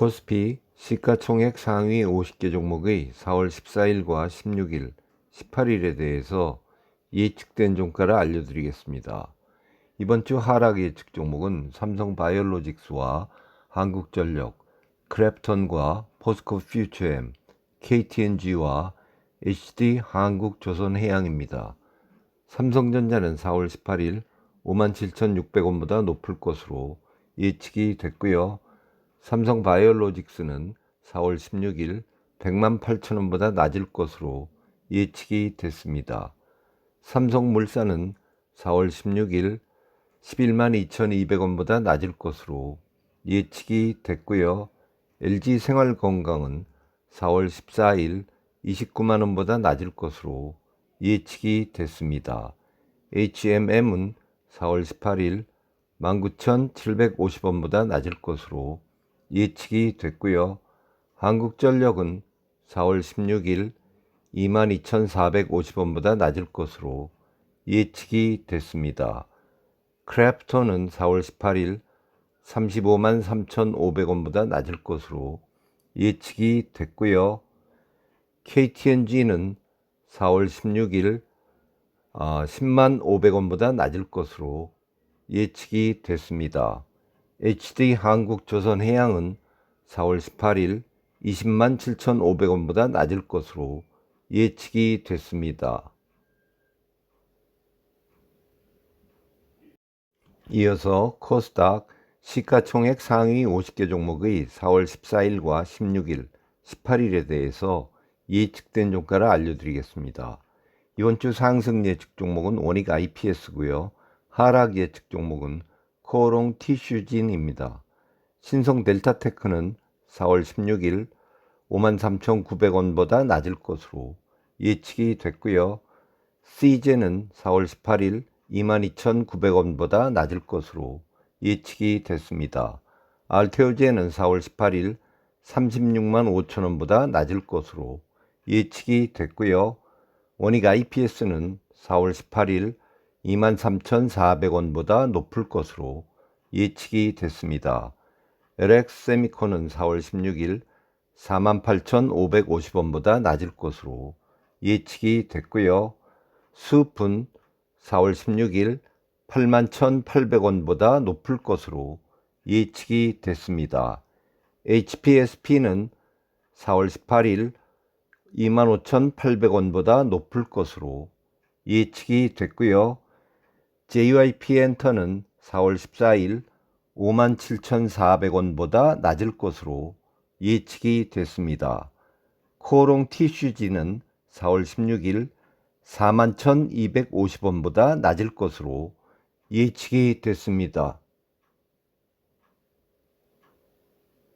코스피 시가총액 상위 50개 종목의 4월 14일과 16일, 18일에 대해서 예측된 종가를 알려드리겠습니다. 이번 주 하락 예측 종목은 삼성바이오로직스와 한국전력, 크랩톤과 포스코 퓨처엠, KTNG와 HD 한국조선해양입니다. 삼성전자는 4월 18일 57,600원보다 높을 것으로 예측이 됐고요. 삼성 바이오로직스는 4월 16일 100만 8천 원보다 낮을 것으로 예측이 됐습니다. 삼성물산은 4월 16일 11만 2,200원보다 낮을 것으로 예측이 됐고요. LG생활건강은 4월 14일 29만 원보다 낮을 것으로 예측이 됐습니다. HMM은 4월 18일 19,750원보다 낮을 것으로 예측이 됐고요. 한국전력은 4월 16일 22,450원보다 낮을 것으로 예측이 됐습니다. 크래프톤은 4월 18일 35만 3,500원보다 낮을 것으로 예측이 됐고요. KTNG는 4월 16일 10만 500원보다 낮을 것으로 예측이 됐습니다. HD 한국조선해양은 4월 18일 20만 7,500원보다 낮을 것으로 예측이 됐습니다. 이어서 코스닥 시가총액 상위 50개 종목의 4월 14일과 16일, 18일에 대해서 예측된 종가를 알려드리겠습니다. 이번 주 상승 예측 종목은 원익 IPS고요. 하락 예측 종목은 코오롱 티슈진입니다. 신성 델타테크는 4월 16일 53,900원보다 낮을 것으로 예측이 됐고요. CJ는 4월 18일 22,900원보다 낮을 것으로 예측이 됐습니다. 알테오제는 4월 18일 36만 5천원보다 낮을 것으로 예측이 됐고요. 원익 IPS는 4월 18일 23,400원보다 높을 것으로 예측이 됐습니다. LX 세미콘은 4월 16일 48,550원보다 낮을 것으로 예측이 됐고요. 수은 4월 16일 81,800원보다 높을 것으로 예측이 됐습니다. HPSP는 4월 18일 25,800원보다 높을 것으로 예측이 됐고요. JYP 엔터는 4월 14일 57,400원보다 낮을 것으로 예측이 됐습니다. 코오롱 티슈지는 4월 16일 41,250원보다 낮을 것으로 예측이 됐습니다.